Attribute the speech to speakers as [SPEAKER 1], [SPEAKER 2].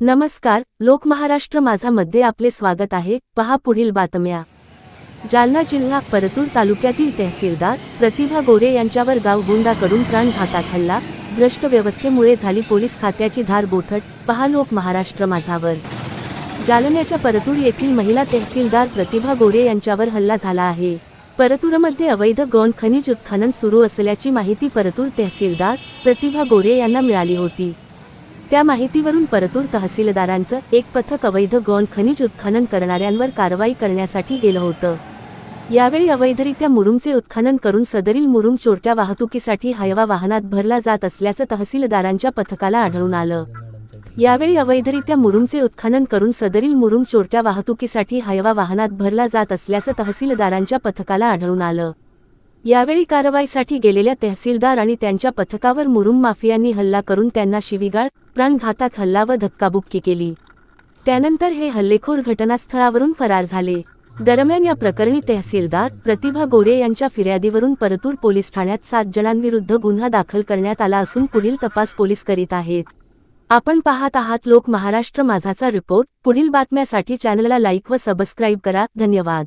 [SPEAKER 1] नमस्कार लोक महाराष्ट्र माझा मध्ये आपले स्वागत आहे. पहा पुढील बातम्या. जालना जिल्हा परतूर तालुक्यातील तहसीलदार प्रतिभा गोरे यांच्यावर गावगुंडाकडून प्राणघातात हल्ला भ्रष्ट व्यवस्थेमुळे झाली पोलीस खात्याची धार बोथट पहा लोक महाराष्ट्र माझावर. जालन्याच्या परतूर येथील महिला तहसीलदार प्रतिभा गोरे यांच्यावर हल्ला झाला आहे. परतूरमध्ये अवैध गौण खनिज उत्खनन सुरू असल्याची माहिती परतूर तहसीलदार प्रतिभा गोरे यांना मिळाली होती. त्या माहितीवरून परतूर तहसीलदारांचं एक पथक अवैध गौण खनिज उत्खनन करणाऱ्यांवर कारवाई करण्यासाठी गेलं होतं. यावेळी अवैधरित्या मुरुमचे उत्खनन करून सदरील मुरुम चोरट्या वाहतुकीसाठी हयवा वाहनात भरला जात असल्याचं तहसीलदारांच्या पथकाला आढळून आलं. यावेळी अवैधरित्या मुरुमचे उत्खनन करून सदरील मुरुम चोरट्या वाहतुकीसाठी हयवा वाहनात भरला जात असल्याचं तहसीलदारांच्या पथकाला आढळून आलं. यावेळी कारवाईसाठी गेलेल्या तहसीलदार आणि त्यांच्या पथकावर मुरुम माफियांनी हल्ला करून त्यांना शिवीगाळ प्राणघातक हल्ला व धक्काबुक्की केली. त्यानंतर हे हल्लेखोर घटनास्थळावरून फरार झाले. दरम्यान या प्रकरणी तहसीलदार प्रतिभा गोरे यांच्या फिर्यादीवरून परतूर पोलीस ठाण्यात सात जणांविरुद्ध गुन्हा दाखल करण्यात आला असून पुढील तपास पोलीस करीत आहेत. आपण पाहत आहात लोक महाराष्ट्र माझाचा रिपोर्ट. पुढील बातम्यासाठी चॅनलला लाईक व सबस्क्राईब करा. धन्यवाद.